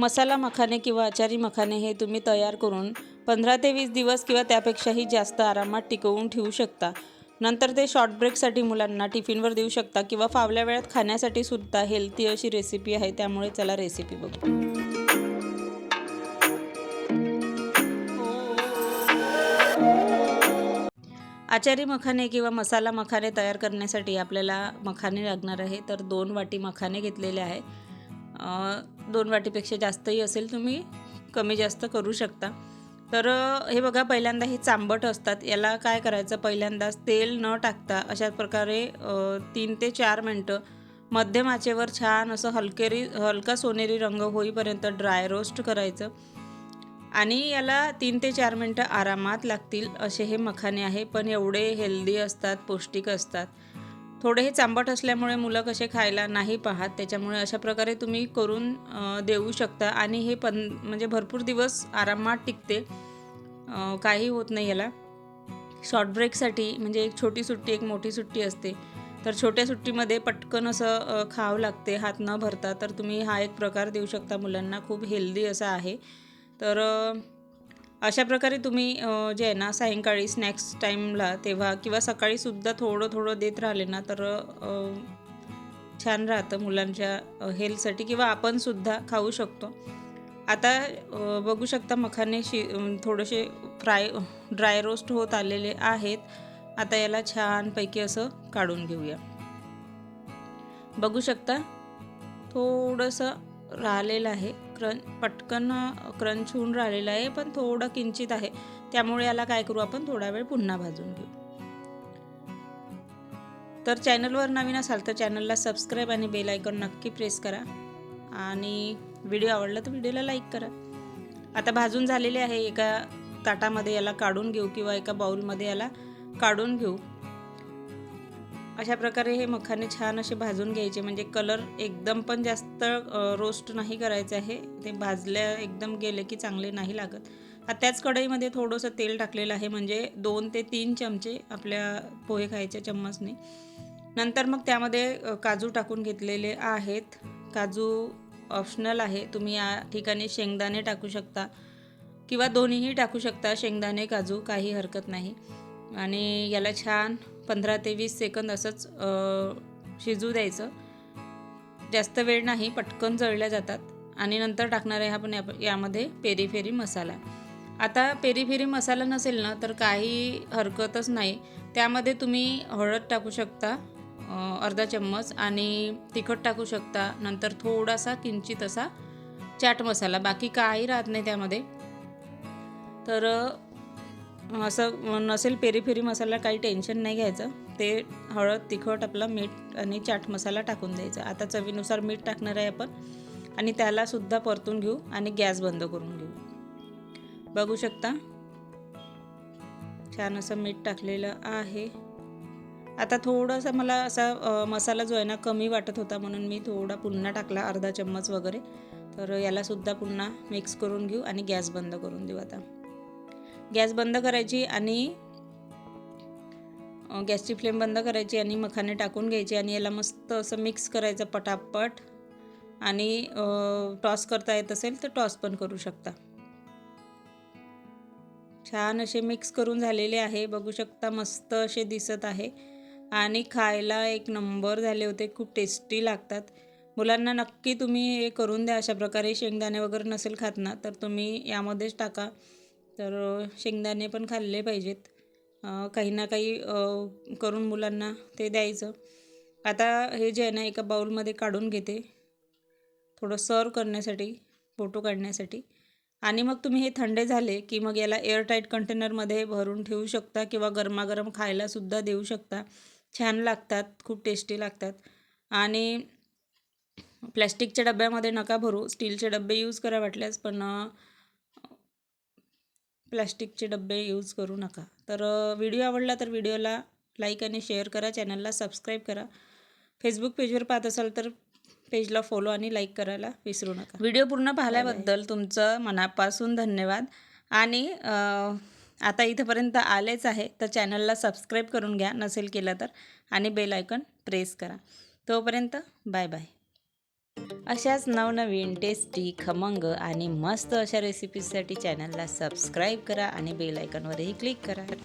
मसाला मखाने किंवा आचारी मखाने हे तुम्ही तयार करून पंधरा ते वीस दिवस किंवा त्यापेक्षाही जास्त आरामात टिकवून ठेवू शकता. नंतर ते शॉर्ट ब्रेकसाठी मुलांना टिफिनवर देऊ शकता किंवा फावल्या वेळात खाण्यासाठी सुद्धा हेल्थी अशी रेसिपी आहे त्यामुळे चला रेसिपी बघू. आचारी मखाने किंवा मसाला मखाने तयार करण्यासाठी आपल्याला मखाने लागणार आहे तर दोन वाटी मखाने घेतलेले आहे. दोन वाटीपेक्षा जास्तही असेल तुम्ही कमी जास्त करू शकता. तर हे बघा पहिल्यांदा हे चांबट असतात. याला काय करायचं? पहिल्यांदाच तेल न टाकता अशा प्रकारे तीन ते चार मिनटं मध्यम आचेवर छान असं हलकेरी हलका सोनेरी रंग होईपर्यंत ड्राय रोस्ट करायचं. आणि याला तीन ते चार मिनटं आरामात लागतील असे हे मखाने आहे. पण एवढे हेल्दी असतात पौष्टिक असतात. थोडे हे चांबट असल्यामुळे मुलं कसे खायला नाही पाहत त्याच्यामुळे अशा प्रकारे तुम्ही करून देऊ शकता. आणि हे पण म्हणजे भरपूर दिवस आरामात टिकते. काही होत नाही याला. शॉर्ट ब्रेकसाठी म्हणजे एक छोटी सुट्टी एक मोठी सुट्टी असते. तर छोट्या सुट्टीमध्ये पटकन असं खावं लागते हात न भरता. तर तुम्ही हा एक प्रकार देऊ शकता मुलांना. खूप हेल्दी असा आहे. तर अशा प्रकारे तुम्ही जे आहे ना सायंकाळी स्नॅक्स टाईमला तेव्हा किंवा सकाळीसुद्धा थोडं थोडं देत राहिले ना तर छान राहतं मुलांच्या हेल्थसाठी किंवा आपणसुद्धा खाऊ शकतो. आता बघू शकता मखाने शि थोडेसे फ्राय ड्राय रोस्ट होत आलेले आहेत. आता याला छानपैकी असं काढून घेऊया. बघू शकता थोडंसं राहिलेलं आहे. क्रं पटकन क्रंच होऊन राहिलेला आहे पण थोडं किंचित आहे. त्यामुळे याला काय करू आपण थोडा वेळ पुन्हा भाजून घेऊ. तर चॅनलवर नवीन असाल तर चॅनलला सबस्क्राईब आणि बेल आयकॉन नक्की प्रेस करा. आणि व्हिडिओ आवडला तर व्हिडिओला लाईक करा. आता भाजून झालेले आहे एका ताटामध्ये याला काढून घेऊ किंवा एका बाउलमध्ये याला काढून घेऊ. अशा प्रकारे हे मखाने छान असे भाजून घ्यायचे. म्हणजे कलर एकदम पण जास्त रोस्ट नाही करायचे आहे. ते भाजल्या एकदम गेले की चांगले नाही लागत. त्याच कढईमध्ये थोडंसं तेल टाकलेलं आहे. म्हणजे दोन ते तीन चमचे आपल्या पोहे खायच्या चम्मचने. नंतर मग त्यामध्ये काजू टाकून घेतलेले आहेत. काजू ऑप्शनल आहे. तुम्ही या ठिकाणी शेंगदाणे टाकू शकता. किंवा दोन्हीही टाकू शकता. शेंगदाणे काजू काही हरकत नाही. आणि याला छान पंधरा ते वीस सेकंद असंच शिजू द्यायचं. जास्त वेळ नाही पटकन जळल्या जातात. आणि नंतर टाकणार आहे आपण या- यामध्ये पेरी फेरी मसाला. आता पेरी फेरी मसाला नसेल ना तर काही हरकतच नाही. त्यामध्ये तुम्ही हळद टाकू शकता अर्धा चम्मच आणि तिखट टाकू शकता. नंतर थोडासा किंचित असा चाट मसाला. बाकी काही राहत नाही त्यामध्ये. तर असं नसेल पेरी फेरी मसाला काही टेन्शन नाही घ्यायचं. ते हळद तिखट आपलं मीठ आणि चाट मसाला टाकून द्यायचा. आता चवीनुसार मीठ टाकणार आहे आपण. आणि त्यालासुद्धा परतून घेऊ आणि गॅस बंद करून घेऊ. बघू शकता? छान असं मीठ टाकलेलं आहे. आता थोडंसं मला असा मसाला जो आहे ना कमी वाटत होता म्हणून मी थोडा पुन्हा टाकला अर्धा चम्मच वगैरे. तर यालासुद्धा पुन्हा मिक्स करून घेऊ आणि गॅस बंद करून देऊ आता. गॅस बंद करायची आणि गॅसची फ्लेम बंद करायची आणि मखाने टाकून घ्यायचे आणि याला मस्त असं मिक्स करायचं पटापट. आणि टॉस करता येत असेल तर टॉस पण करू शकता. छान असे मिक्स करून झालेले आहे. बघू शकता मस्त असे दिसत आहे. आणि खायला एक नंबर झाले होते. खूप टेस्टी लागतात. मुलांना नक्की तुम्ही हे करून द्या. अशा प्रकारे शेंगदाणे वगैरे नसेल खात ना तर तुम्ही यामध्येच टाका. तर शेंगदाणे पण खाल्ले पाहिजेत. काही ना काही करून मुलांना ते द्यायचं. आता हे जे आहे ना एका बाउलमध्ये काढून घेते. थोडं सर्व करण्यासाठी फोटो काढण्यासाठी. आणि मग तुम्ही हे थंडे झाले की मग याला एअरटाईट कंटेनरमध्ये भरून ठेवू शकता किंवा गरमागरम खायलासुद्धा देऊ शकता. छान लागतात खूप टेस्टी लागतात. आणि प्लॅस्टिकच्या डब्यामध्ये नका भरू. स्टीलचे डबे यूज करा वाटल्यास पण प्लॅस्टिकचे डबे यूज करू नका. तर व्हिडिओ आवडला तर व्हिडिओला लाईक आणि शेअर करा चॅनलला सबस्क्राईब करा. फेसबुक पेजवर पाहत असाल तर पेजला फॉलो आणि लाईक करायला विसरू नका. व्हिडिओ पूर्ण पाहिल्याबद्दल तुमचं मनापासून धन्यवाद. आणि आता इथंपर्यंत आलेच आहे तर चॅनलला सबस्क्राईब करून घ्या नसेल केलं तर. आणि बेल आयकॉन प्रेस करा. तोपर्यंत बाय बाय अशाच नवनवीन टेस्टी खमंग आणि मस्त अशा रेसिपीजसाठी चॅनलला सबस्क्राईब करा आणि बेल आयकॉनवरही क्लिक करा.